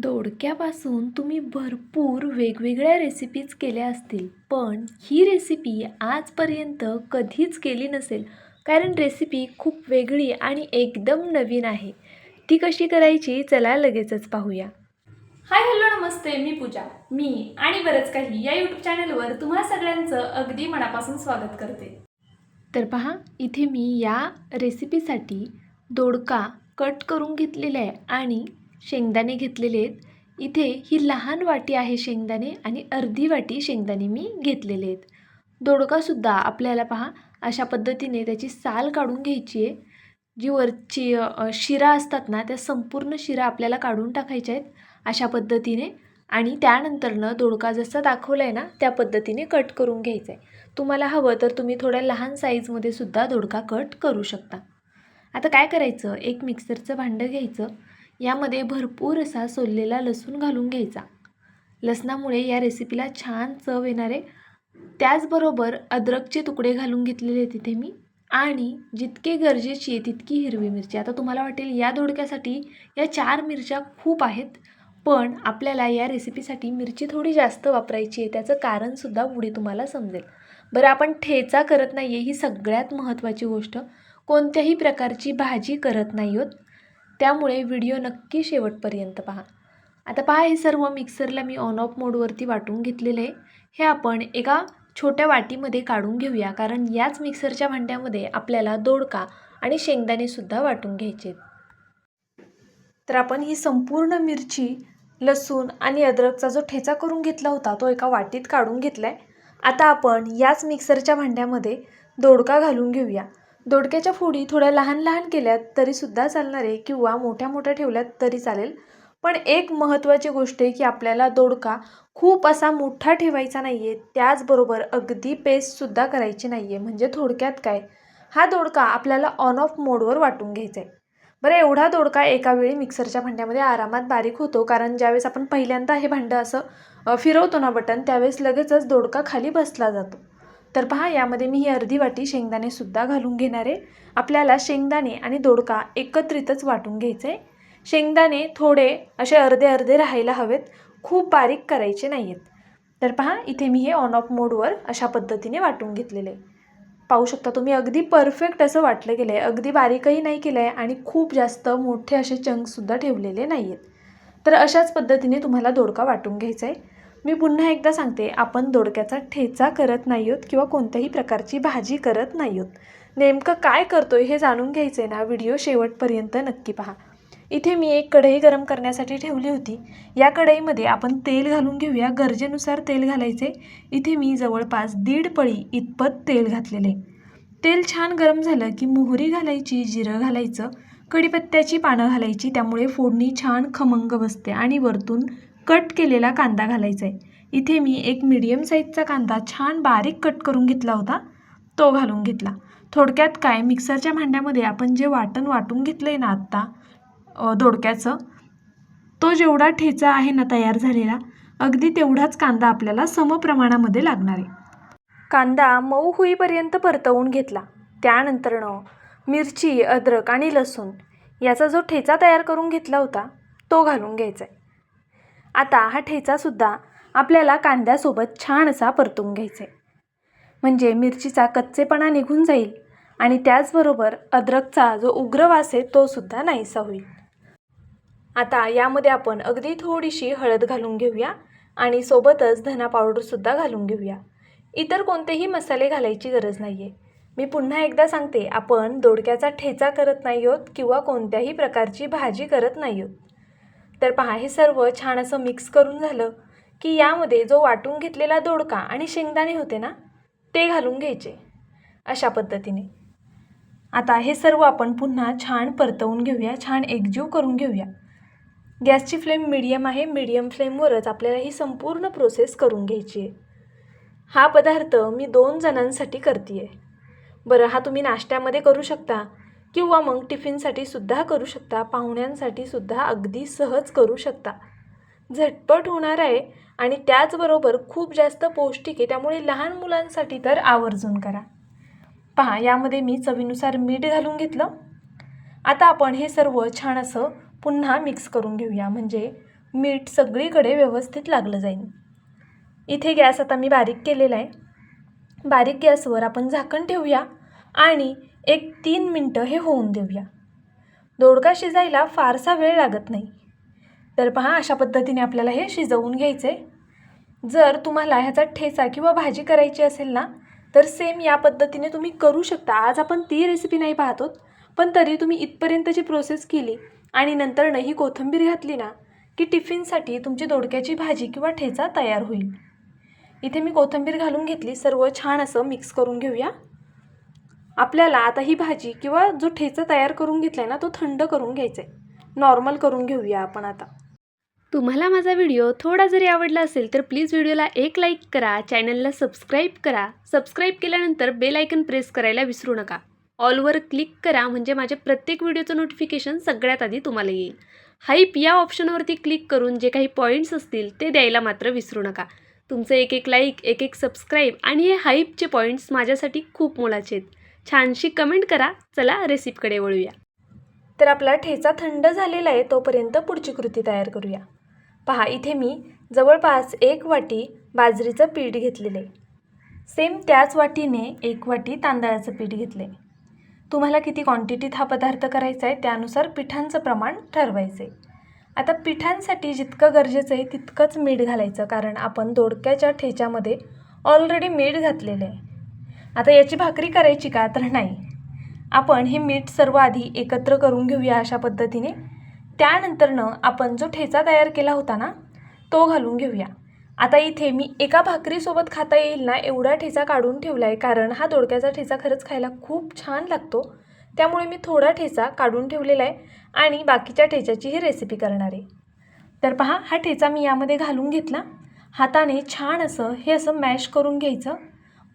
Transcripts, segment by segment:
दोडक्यापासून तुम्ही भरपूर वेगवेगळ्या रेसिपीज केल्या असतील. पण ही रेसिपी आजपर्यंत कधीच केली नसेल. कारण रेसिपी खूप वेगळी आणि एकदम नवीन आहे. ती कशी करायची चला लगेचच पाहूया. हाय हॅलो नमस्ते. मी पूजा. मी आणि बरंच काही या यूट्यूब चॅनलवर तुम्हा सगळ्यांचं अगदी मनापासून स्वागत करते. तर पहा इथे मी या रेसिपीसाठी दोडका कट करून घेतलेला आहे आणि शेंगदाणे घेतलेले आहेत. इथे ही लहान वाटी आहे शेंगदाणे आणि अर्धी वाटी शेंगदाणे मी घेतलेले आहेत. दोडकासुद्धा आपल्याला पहा अशा पद्धतीने त्याची साल काढून घ्यायची आहे. जी वरची शिरा असतात ना त्या संपूर्ण शिरा आपल्याला काढून टाकायच्या आहेत अशा पद्धतीने. आणि त्यानंतरनं दोडका जसा दाखवला आहे ना त्या पद्धतीने कट करून घ्यायचा आहे. तुम्हाला हवं तर तुम्ही थोड्या लहान साईजमध्ये सुद्धा दोडका कट करू शकता. आता काय करायचं? एक मिक्सरचं भांडं घ्यायचं. यामध्ये भरपूर असा सोललेला लसूण घालून घ्यायचा. लसणामुळे या रेसिपीला छान चव येणारे. त्याचबरोबर अद्रकचे तुकडे घालून घेतलेले तिथे मी. आणि जितके गरजेची आहे तितकी हिरवी मिरची. आता तुम्हाला वाटेल या दोडक्यासाठी या चार मिरच्या खूप आहेत. पण आपल्याला या रेसिपीसाठी मिरची थोडी जास्त वापरायची आहे. त्याचं कारणसुद्धा पुढे तुम्हाला समजेल. बरं आपण ठेचा करत नाही आहे ही सगळ्यात महत्त्वाची गोष्ट. कोणत्याही प्रकारची भाजी करत नाही आहोत त्यामुळे व्हिडिओ नक्की शेवटपर्यंत पहा. आता पहा हे सर्व मिक्सरला मी ऑन ऑफ मोडवरती वाटून घेतलेलं आहे. हे आपण एका छोट्या वाटीमध्ये काढून घेऊया कारण याच मिक्सरच्या भांड्यामध्ये आपल्याला दोडका आणि शेंगदाणेसुद्धा वाटून घ्यायचे आहेत. तर आपण ही संपूर्ण मिरची लसूण आणि अद्रकचा जो ठेचा करून घेतला होता तो एका वाटीत काढून घेतला आहे आता आपण याच मिक्सरच्या भांड्यामध्ये दोडका घालून घेऊया. दोडक्याच्या फोडी थोड्या लहान लहान केल्यात तरीसुद्धा चालणार आहे किंवा मोठ्या मोठ्या ठेवल्यात तरी चालेल. पण एक महत्त्वाची गोष्ट आहे की आपल्याला दोडका खूप असा मोठा ठेवायचा नाही आहे त्याचबरोबर अगदी पेस्टसुद्धा करायची नाही आहे म्हणजे थोडक्यात काय? हा दोडका आपल्याला ऑन ऑफ मोडवर वाटून घ्यायचा आहे बरं एवढा दोडका एका वेळी मिक्सरच्या भांड्यामध्ये आरामात बारीक होतो. कारण ज्यावेळेस आपण पहिल्यांदा हे भांडं असं फिरवतो ना बटन त्यावेळेस लगेचच दोडका खाली बसला जातो. तर पहा यामध्ये मी ही अर्धी वाटी शेंगदाणेसुद्धा घालून घेणार आहे. आपल्याला शेंगदाणे आणि दोडका एकत्रितच वाटून घ्यायचं. आहे शेंगदाणे थोडे असे अर्धे अर्धे राहायला हवेत खूप बारीक करायचे नाही आहेत तर पहा इथे मी हे ऑन ऑफ मोडवर अशा पद्धतीने वाटून घेतलेले. आहे पाहू शकता तुम्ही अगदी परफेक्ट असं वाटलं गेलं आहे अगदी बारीकही नाही केलं आहे आणि खूप जास्त मोठे असे चंकसुद्धा ठेवलेले नाही आहेत तर अशाच पद्धतीने तुम्हाला दोडका वाटून घ्यायचा आहे. मी पुन्हा एकदा सांगते आपण दोडक्याचा ठेचा करत नाही आहोत किंवा कोणत्याही प्रकारची भाजी करत नाही आहोत नेमकं काय करतोय हे जाणून घ्यायचं आहे ना व्हिडिओ शेवटपर्यंत नक्की पहा. इथे मी एक कढई गरम करण्यासाठी ठेवली होती. या कढईमध्ये आपण तेल घालून घेऊया. गरजेनुसार तेल घालायचे. इथे मी जवळपास दीड पळी इतपत तेल घातलेले. तेल छान गरम झालं की मोहरी घालायची जिरं घालायचं कढीपत्त्याची पानं घालायची त्यामुळे फोडणी छान खमंग बसते आणि वरतून कट केलेला कांदा घालायचा आहे इथे मी एक मीडियम साईजचा कांदा छान बारीक कट करून घेतला होता. तो घालून घेतला. थोडक्यात काय मिक्सरच्या भांड्यामध्ये आपण जे वाटण वाटून घेतलं आहे ना आत्ता दोडक्याचं तो जेवढा ठेचा आहे ना तयार झालेला अगदी तेवढाच कांदा आपल्याला समप्रमाणामध्ये लागणार आहे. कांदा मऊ होईपर्यंत परतवून घेतला. त्यानंतरनं मिरची अद्रक आणि लसूण याचा जो ठेचा तयार करून घेतला होता तो घालून घ्यायचा आहे आता हा ठेचासुद्धा आपल्याला कांद्यासोबत छान असा परतून घ्यायचा. आहे म्हणजे मिरचीचा कच्चेपणा निघून जाईल आणि त्याचबरोबर अद्रकचा जो उग्र वास आहे तोसुद्धा नाहीसा होईल. आता यामध्ये आपण अगदी थोडीशी हळद घालून घेऊया आणि सोबतच धना पावडरसुद्धा घालून घेऊया. इतर कोणतेही मसाले घालायची गरज नाही आहे मी पुन्हा एकदा सांगते आपण दोडक्याचा ठेचा करत नाही आहोत किंवा कोणत्याही प्रकारची भाजी करत नाही आहोत. तर पहा हे सर्व छान असं मिक्स करून झालं की यामध्ये जो वाटून घेतलेला दोडका आणि शेंगदाणे होते ना ते घालून घ्यायचे अशा पद्धतीने. आता हे सर्व आपण पुन्हा छान परतवून घेऊया छान एकजीव करून घेऊया. गॅसची फ्लेम मिडियम आहे मिडियम फ्लेमवरच आपल्याला ही संपूर्ण प्रोसेस करून घ्यायची आहे. हा पदार्थ मी दोन जणांसाठी करते आहे बरं हा तुम्ही नाश्त्यामध्ये करू शकता. किंवा मग टिफिनसाठी सुद्धा करू शकता पाहुण्यांसाठी सुद्धा अगदी सहज करू शकता. झटपट होणार आहे आणि त्याचबरोबर खूप जास्त पौष्टिक आहे त्यामुळे लहान मुलांसाठी तर आवर्जून करा. पहा यामध्ये मी चवीनुसार मीठ घालून घेतलं. आता आपण हे सर्व छान असं पुन्हा मिक्स करून घेऊया म्हणजे मीठ सगळीकडे व्यवस्थित लागलं जाईल. इथे गॅस आता मी बारीक केलेला आहे. बारीक गॅसवर आपण झाकण ठेवूया आणि एक तीन मिनटं हे होऊन देऊया. दोडका शिजायला फारसा वेळ लागत नाही. तर पहा अशा पद्धतीने आपल्याला हे शिजवून घ्यायचे जर तुम्हाला ह्याचा ठेचा किंवा भाजी करायची असेल ना तर सेम या पद्धतीने तुम्ही करू शकता. आज आपण ती रेसिपी नाही पाहतो पण तरी तुम्ही इथपर्यंतची प्रोसेस केली आणि नंतरनं ही कोथिंबीर घातली ना की टिफिनसाठी तुमची दोडक्याची भाजी किंवा ठेचा तयार होईल. इथे मी कोथिंबीर घालून घेतली. सर्व छान असं मिक्स करून घेऊया. आपल्याला आता ही भाजी किंवा जो ठेचा तयार करून घेतला आहे ना तो थंड करून घ्यायचा आहे नॉर्मल करून घेऊया आपण आता. तुम्हाला माझा व्हिडिओ थोडा जरी आवडला असेल तर प्लीज व्हिडिओला एक लाईक करा चॅनलला सबस्क्राईब करा. सबस्क्राईब केल्यानंतर बेल आयकन प्रेस करायला विसरू नका. ऑलवर क्लिक करा म्हणजे माझ्या प्रत्येक व्हिडिओचं नोटिफिकेशन सगळ्यात आधी तुम्हाला येईल. हाईप या ऑप्शनवरती क्लिक करून जे काही पॉईंट्स असतील ते द्यायला मात्र विसरू नका. तुमचं एक एक लाईक एक एक सबस्क्राईब आणि हे हाईपचे पॉईंट्स माझ्यासाठी खूप मोलाचे आहेत. छानशी कमेंट करा. चला रेसिपीकडे वळूया. तर आपला ठेचा थंड झालेला आहे तोपर्यंत पुढची कृती तयार करूया. पहा इथे मी जवळपास एक वाटी बाजरीचं पीठ घेतलेलं आहे. सेम त्याच वाटीने एक वाटी तांदळाचं पीठ घेतलं आहे. तुम्हाला किती क्वांटिटीत हा पदार्थ करायचा आहे त्यानुसार पिठांचं प्रमाण ठरवायचं आहे. आता पिठांसाठी जितकं गरजेचं आहे तितकंच मीठ घालायचं कारण आपण दोडक्याच्या ठेच्यामध्ये ऑलरेडी मीठ घातलेलं आहे. आता याची भाकरी करायची का? तर नाही. आपण हे मीठ सर्व आधी एकत्र करून घेऊया अशा पद्धतीने. त्यानंतरनं आपण जो ठेचा तयार केला होता ना तो घालून घेऊया. आता इथे मी एका भाकरीसोबत खाता येईल ना एवढा ठेचा काढून ठेवला आहे कारण हा दोडक्याचा ठेचा खरंच खायला खूप छान लागतो. त्यामुळे मी थोडा ठेचा काढून ठेवलेला आहे आणि बाकीच्या ठेच्याची ही रेसिपी करणार आहे. तर पहा हा ठेचा मी यामध्ये घालून घेतला. हाताने छान असं हे असं मॅश करून घ्यायचं.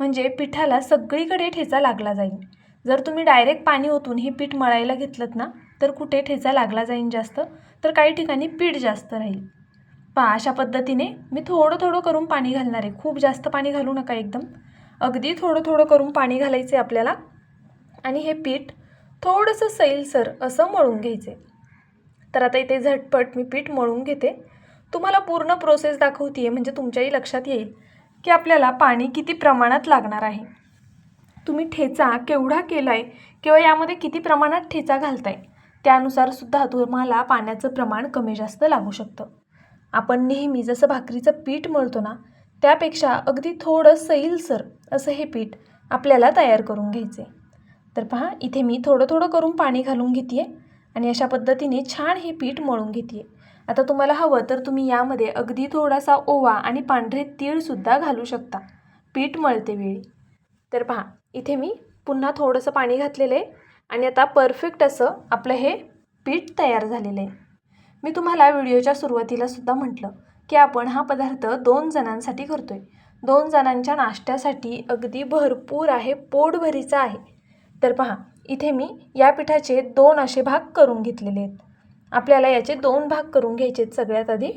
म्हणजे पिठाला सगळीकडे ठेचा लागला जाईल जर तुम्ही डायरेक्ट पाणी ओतून हे पीठ मळायला घेतलं ना तर कुठे ठेचा लागला जाईल जास्त? तर काही ठिकाणी पीठ जास्त राहील. पहा अशा पद्धतीने मी थोडं थोडं करून पाणी घालणार आहे. खूप जास्त पाणी घालू नका एकदम. अगदी थोडं थोडं करून पाणी घालायचं आहे आपल्याला. आणि हे पीठ थोडंसं सैलसर असं मळून घ्यायचे तर आता इथे झटपट मी पीठ मळून घेते. तुम्हाला पूर्ण प्रोसेस दाखवते म्हणजे तुमच्याही लक्षात येईल. की आपल्याला पाणी किती प्रमाणात लागणार आहे? तुम्ही ठेचा केवढा केला आहे किंवा यामध्ये किती प्रमाणात ठेचा घालताय? त्यानुसारसुद्धा तुम्हाला पाण्याचं प्रमाण कमी जास्त लागू शकतं. आपण नेहमी जसं भाकरीचं पीठ मळतो ना त्यापेक्षा अगदी थोडं सैलसर असं हे पीठ आपल्याला तयार करून घ्यायचे तर पहा इथे मी थोडं थोडं करून पाणी घालून घेते आहे आणि अशा पद्धतीने छान हे पीठ मळून घेते आहे आता तुम्हाला हवं तर तुम्ही यामध्ये अगदी थोडासा ओवा आणि पांढरे तीळसुद्धा घालू शकता. पीठ मळते वेळी. तर पहा इथे मी पुन्हा थोडंसं पाणी घातलेलं आहे आणि आता परफेक्ट असं आपलं हे पीठ तयार झालेलं आहे. मी तुम्हाला व्हिडिओच्या सुरुवातीला सुद्धा म्हटलं की आपण हा पदार्थ दोन जणांसाठी करतो आहे दोन जणांच्या नाश्त्यासाठी अगदी भरपूर आहे पोटभरीचा आहे. तर पहा इथे मी या पिठाचे दोन असे भाग करून घेतलेले आहेत. आपल्याला याचे दोन भाग करून घ्यायचे आहेत सगळ्यात आधी.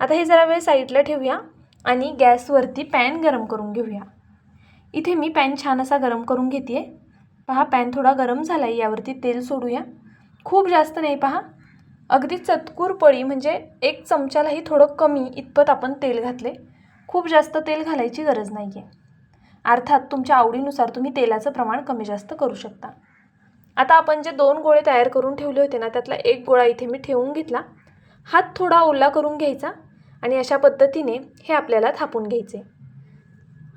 आता हे जरा वेळ साईडला ठेवूया आणि गॅसवरती पॅन गरम करून घेऊया. इथे मी पॅन छान असा गरम करून घेते आहे पहा पॅन थोडा गरम झाला आहे यावरती तेल सोडूया. खूप जास्त नाही पहा. अगदी चतकूर पळी म्हणजे एक चमच्यालाही थोडं कमी इतपत आपण तेल घातले. खूप जास्त तेल घालायची गरज नाही आहे अर्थात तुमच्या आवडीनुसार तुम्ही तेलाचं प्रमाण कमी जास्त करू शकता. आता आपण जे दोन गोळे तयार करून ठेवले होते ना त्यातला एक गोळा इथे मी ठेवून घेतला. हात थोडा ओला करून घ्यायचा आणि अशा पद्धतीने हे आपल्याला थापून घ्यायचे.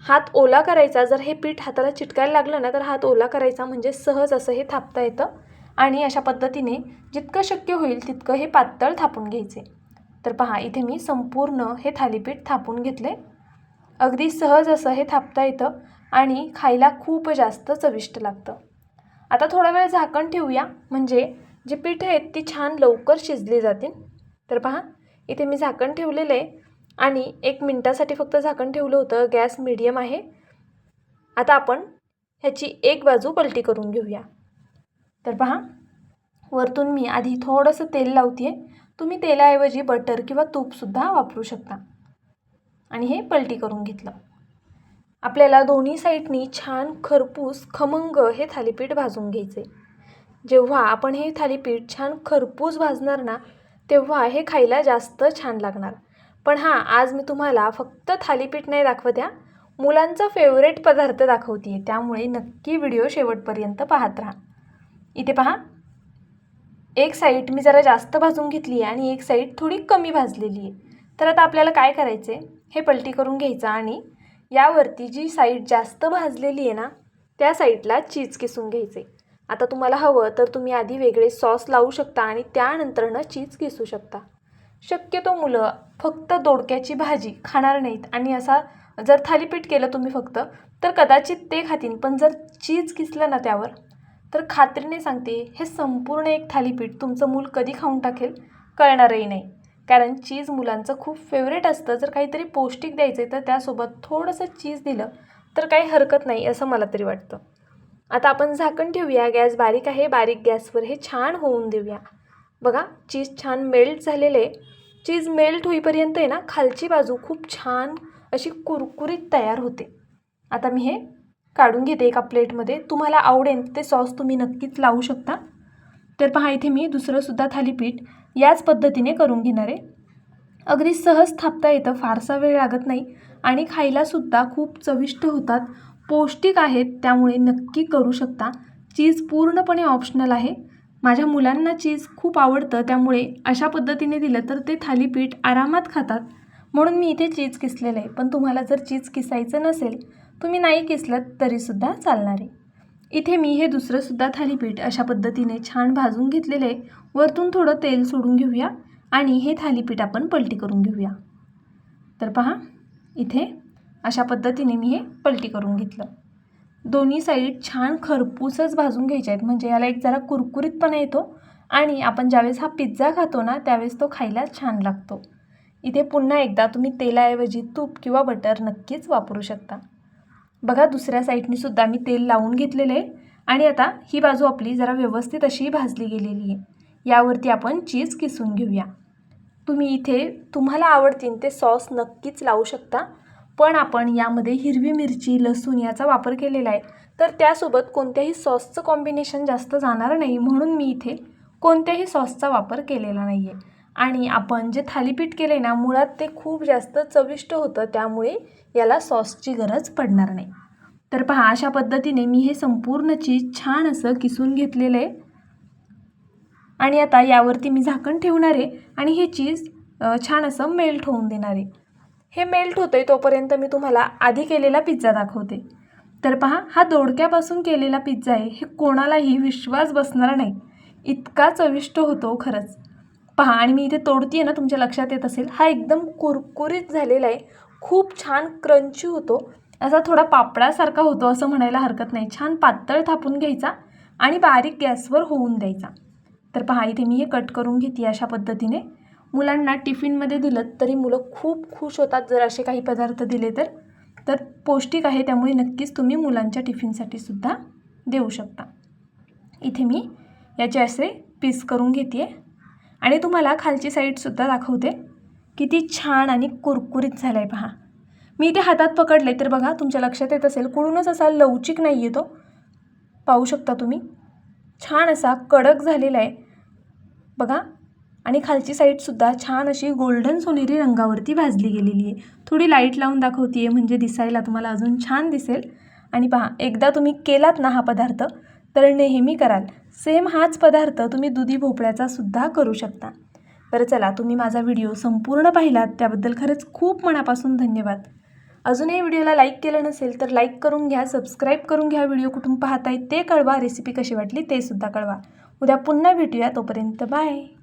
हात ओला करायचा जर हे पीठ हाताला चिटकायला लागलं ना तर हात ओला करायचा म्हणजे सहज असं हे थापता येतं आणि अशा पद्धतीने जितकं शक्य होईल तितकं हे पातळ थापून घ्यायचे. तर पहा इथे मी संपूर्ण हे थालीपीठ थापून घेतले. अगदी सहज असं हे थापता येतं आणि खायला खूप जास्त चविष्ट लागतं. आता थोडा वेळ झाकण ठेवूया. म्हणजे जे पीठ आहेत ती छान लवकर शिजली जातील. तर पहा इथे मी झाकण ठेवलेलं आहे. आणि एक मिनटासाठी फक्त झाकण ठेवलं होतं. गॅस मिडियम आहे. आता आपण ह्याची एक बाजू पलटी करून घेऊया. तर पहा वरतून मी आधी थोडंसं तेल लावते आहे तुम्ही तेलाऐवजी बटर किंवा तूपसुद्धा वापरू शकता. आणि हे पलटी करून घेतलं. आपल्याला दोन्ही साईडनी छान खरपूस खमंग हे थालीपीठ भाजून घ्यायचे. जेव्हा आपण हे थालीपीठ छान खरपूस भाजणार ना तेव्हा हे खायला जास्त छान लागणार. पण हां आज मी तुम्हाला फक्त थालीपीठ नाही दाखवत या मुलांचा फेवरेट पदार्थ दाखवते आहे त्यामुळे नक्की व्हिडिओ शेवटपर्यंत पाहत राहा. इथे पहा. एक साईड मी जरा जास्त भाजून घेतली आहे आणि एक साईड थोडी कमी भाजलेली आहे तर आता आपल्याला काय करायचं आहे हे पलटी करून घ्यायचं आणि यावरती जी साईड जास्त भाजलेली आहे ना त्या साईडला चीज किसून घ्यायचे. आता तुम्हाला हवं तर तुम्ही आधी वेगळे सॉस लावू शकता आणि त्यानंतरनं चीज किसू शकता. शक्यतो मुलं फक्त दोडक्याची भाजी खाणार नाहीत आणि असा जर थालीपीठ केलं तुम्ही फक्त तर कदाचित ते खातील पण जर चीज किसलं ना त्यावर तर खात्रीने सांगते हे संपूर्ण एक थालीपीठ तुमचं मूल कधी खाऊन टाकेल कळणारही नाही. कारण चीज मुलांचं खूप फेवरेट असतं. जर काहीतरी पौष्टिक द्यायचं आहे तर त्यासोबत थोडंसं चीज दिलं तर काही हरकत नाही असं मला तरी वाटतं. आता आपण झाकण ठेवूया. गॅस बारीक आहे. बारीक गॅसवर हे छान होऊन देऊया. बघा चीज छान मेल्ट झालेले चीज मेल्ट होईपर्यंत आहे ना खालची बाजू खूप छान अशी कुरकुरीत तयार होते. आता मी हे काढून घेते एका प्लेटमध्ये तुम्हाला आवडेल ते सॉस तुम्ही नक्कीच लावू शकता. तर पहा इथे मी दुसरंसुद्धा थालीपीठ याच पद्धतीने करून घेणार आहे. अगदी सहज थापता येतं फारसा वेळ लागत नाही आणि खायलासुद्धा खूप चविष्ट होतात. पौष्टिक आहेत त्यामुळे नक्की करू शकता. चीज पूर्णपणे ऑप्शनल आहे. माझ्या मुलांना चीज खूप आवडतं त्यामुळे अशा पद्धतीने दिलं तर ते थालीपीठ आरामात खातात. म्हणून मी इथे चीज किसलेलं आहे. पण तुम्हाला जर चीज किसायचं नसेल तुम्ही नाही किसलं तरीसुद्धा चालणार आहे. इथे मी हे दुसरंसुद्धा थालीपीठ अशा पद्धतीने छान भाजून घेतलेलं आहे. वरतून थोडं तेल सोडून घेऊया आणि हे थालीपीठ आपण पलटी करून घेऊया. तर पहा इथे अशा पद्धतीने मी हे पलटी करून घेतलं. दोन्ही साईड छान खरपूसच भाजून घ्यायचे आहेत. म्हणजे याला एक जरा कुरकुरीतपणा येतो आणि आपण ज्यावेळेस हा पिझ्झा खातो ना त्यावेळेस तो खायला छान लागतो. इथे पुन्हा एकदा तुम्ही तेलाऐवजी तूप किंवा बटर नक्कीच वापरू शकता. बघा दुसऱ्या साईडनी सुद्धा मी तेल लावून घेतलेलं आहे. आणि आता ही बाजू आपली जरा व्यवस्थित अशी भाजली गेलेली आहे. यावरती आपण चीज किसून घेऊया. तुम्ही इथे तुम्हाला आवडतील ते सॉस नक्कीच लावू शकता. पण आपण यामध्ये हिरवी मिरची लसूण याचा वापर केलेला आहे. तर त्यासोबत कोणत्याही सॉसचं कॉम्बिनेशन जास्त जाणार नाही म्हणून मी इथे कोणत्याही सॉसचा वापर केलेला नाही आहे आणि आपण जे थालीपीठ केले ना मुळात ते खूप जास्त चविष्ट होतं त्यामुळे याला सॉसची गरज पडणार नाही. तर पहा अशा पद्धतीने मी हे संपूर्ण चीज छान असं किसून घेतलेलं आहे. आणि आता यावरती मी झाकण ठेवणार आहे आणि हे चीज छान असं मेल्ट होऊन देणार आहे. हे मेल्ट होतं आहे तोपर्यंत मी तुम्हाला आधी केलेला पिझ्झा दाखवते. तर पहा हा दोडक्यापासून केलेला पिझ्झा आहे. हे कोणालाही विश्वास बसणार नाही. इतका चविष्ट होतो खरंच. पहा आणि मी इथे तोडती आहे ना तुमच्या लक्षात येत असेल. हा एकदम कुरकुरीत झालेला आहे. खूप छान क्रंची होतो. असा थोडा पापडासारखा होतो असं म्हणायला हरकत नाही. छान पातळ थापून घ्यायचा आणि बारीक गॅसवर होऊन द्यायचा. तर पहा इथे मी हे कट करून घेते अशा पद्धतीने. मुलांना टिफिनमध्ये दिलं तरी मुलं खूप खुश होतात जर असे काही पदार्थ दिले तर. तर पौष्टिक आहे त्यामुळे नक्कीच तुम्ही मुलांच्या टिफिनसाठी सुद्धा देऊ शकता. इथे मी याचे असे पीस करून घेते आणि तुम्हाला खालची साईडसुद्धा दाखवते. किती छान आणि कुरकुरीत झाला आहे पहा. मी इथे हातात पकडले तर बघा तुमच्या लक्षात येत असेल कुठूनच असा लवचिक नाही येतो पाहू शकता तुम्ही? छान असा कडक झालेला आहे. बघा आणि खालची साईडसुद्धा छान अशी गोल्डन सोनेरी रंगावरती भाजली गेलेली आहे. थोडी लाइट लावून दाखवते आहे म्हणजे दिसायला तुम्हाला अजून छान दिसेल. आणि पहा एकदा तुम्ही केलात ना हा पदार्थ तर नेहमी कराल. सेम हाच पदार्थ तुम्ही दुधी भोपळ्याचा सुद्धा करू शकता. बरं चला तुम्ही माझा व्हिडिओ संपूर्ण पाहिलात त्याबद्दल खरंच खूप मनापासून धन्यवाद. अजूनही व्हिडिओला लाईक केलं नसेल तर लाईक करून घ्या सबस्क्राईब करून घ्या व्हिडिओ कुठून पाहताय ते कळवा रेसिपी कशी वाटली ते सुद्धा कळवा. उद्या पुन्हा भेटूया तोपर्यंत बाय.